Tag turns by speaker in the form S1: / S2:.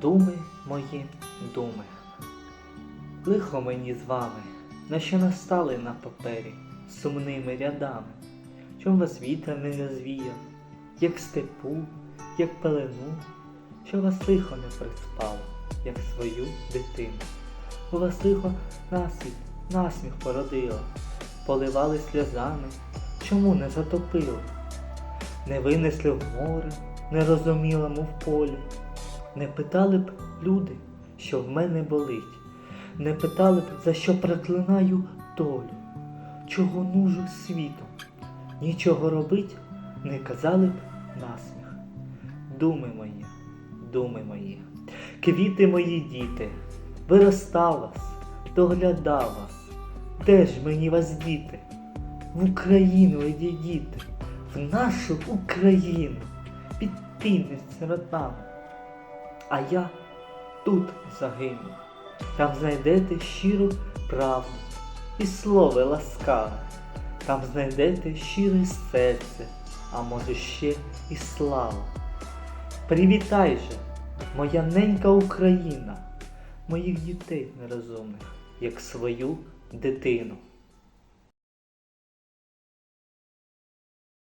S1: Думи мої, думи. Лихо мені з вами, на що настали на папері сумними рядами, чом вас вітер не розвіяв, як степу, як пелену, що вас лихо не приспало, як свою дитину. Бо вас лихо насвіт, насміх породило, поливали сльозами, чому не затопило? Не винесли в море, нерозумілому в полі. Не питали б люди, що в мене болить, не питали б, за що проклинаю долю, чого нужу світом. Нічого робить, не казали б насміх. Думи мої, думи мої, квіти мої діти, виростав вас, доглядав вас. Де ж мені вас діти? В Україну діти, в нашу Україну, під тими сиротами. А я тут загину. Там знайдете щиру правду і слово ласкаве. Там знайдете щире серце, а може ще і славу. Привітай же, моя ненька Україна, моїх дітей нерозумних, як свою дитину.